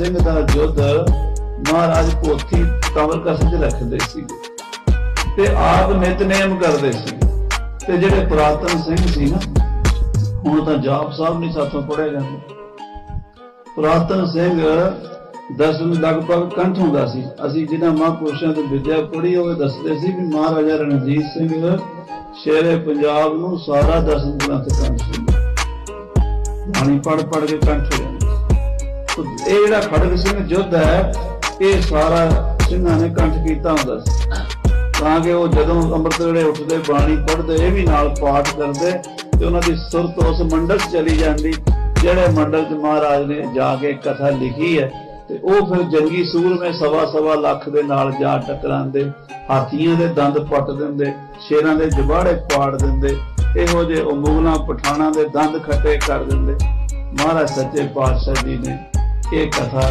ਸਿੰਘ ਦਾ ਯੁੱਧ ਮਹਾਰਾਜ ਪੋਥੀ ਕਮਰ ਕਸਮ ਚ ਰੱਖਦੇ ਸੀ ਤੇ ਆਪ ਨਿਤਨੇਮ ਕਰਦੇ ਸੀ ਤੇ ਜਿਹੜੇ ਪੁਰਾਤਨ ਸਿੰਘ ਸੀ ਨਾ, ਹੁਣ ਤਾਂ ਜਾਪ ਸਾਹਿਬ ਨਹੀਂ ਸਾਥੋਂ ਪੜਿਆ ਜਾਂਦਾ। ਪੁਰਾਤਨ ਸਿੰਘ ਦਸਮ ਲਗਭਗ ਕੰਠ ਹੁੰਦਾ ਸੀ। ਅਸੀਂ ਜਿਹਨਾਂ ਮਹਾਂਪੁਰਸ਼ਾਂ ਤੋਂ ਵਿਦਿਆ ਪੜ੍ਹੀ ਹੋਵੇ ਦੱਸਦੇ ਸੀ ਵੀ ਮਹਾਰਾਜਾ ਰਣਜੀਤ ਸਿੰਘ ਸ਼ੇਰੇ ਪੰਜਾਬ ਨੂੰ ਸਾਰਾ ਦਸਮ ਗ੍ਰੰਥ ਕੰਠ ਸੀ ਬਾਣੀ ਪੜ ਪੜ ਕੇ ਕੰਠ ਹੋ ਜਾਂਦਾ। ਇਹ ਜਿਹੜਾ ਖੜਗ ਸਿੰਘ ਯੁੱਧ ਹੈ, ਇਹ ਸਾਰਾ ਸਿੰਘਾਂ ਨੇ ਕੰਠ ਕੀਤਾ ਹੁੰਦਾ ਸੀ। ਤਾਂ ਕਿ ਉਹ ਜਦੋਂ ਅੰਮ੍ਰਿਤ ਵੇਲੇ ਉੱਠਦੇ, ਬਾਣੀ ਪੜ੍ਹਦੇ, ਇਹ ਵੀ ਨਾਲ ਪਾਠ ਕਰਦੇ ਤੇ ਉਹਨਾਂ ਦੀ ਸੁਰਤ ਉਸ ਮੰਡਲ ਚਲੀ ਜਾਂਦੀ, ਜਿਹੜੇ ਮੰਡਲ 'ਚ ਮਹਾਰਾਜ ਨੇ ਜਾ ਕੇ ਕਥਾ ਲਿਖੀ ਹੈ ਤੇ ਉਹ ਫਿਰ ਜੰਗੀ ਸੂਰਮੇ ਸਵਾ ਸਵਾ ਲੱਖ ਦੇ ਨਾਲ ਜਾ ਟਕਰਾਉਂਦੇ, ਹਾਥੀਆਂ ਦੇ ਦੰਦ ਪੱਟ ਦਿੰਦੇ, ਸ਼ੇਰਾਂ ਦੇ ਜਬਾੜੇ ਪਾੜ ਦਿੰਦੇ, ਇਹੋ ਜਿਹੇ ਉਹ ਮੁਗਲਾਂ ਪਠਾਣਾ ਦੇ ਦੰਦ ਖੱਟੇ ਕਰ ਦਿੰਦੇ। ਮਹਾਰਾਜ ਸੱਚੇ ਪਾਤਸ਼ਾਹ ਜੀ ਨੇ ਇਹ ਕਥਾ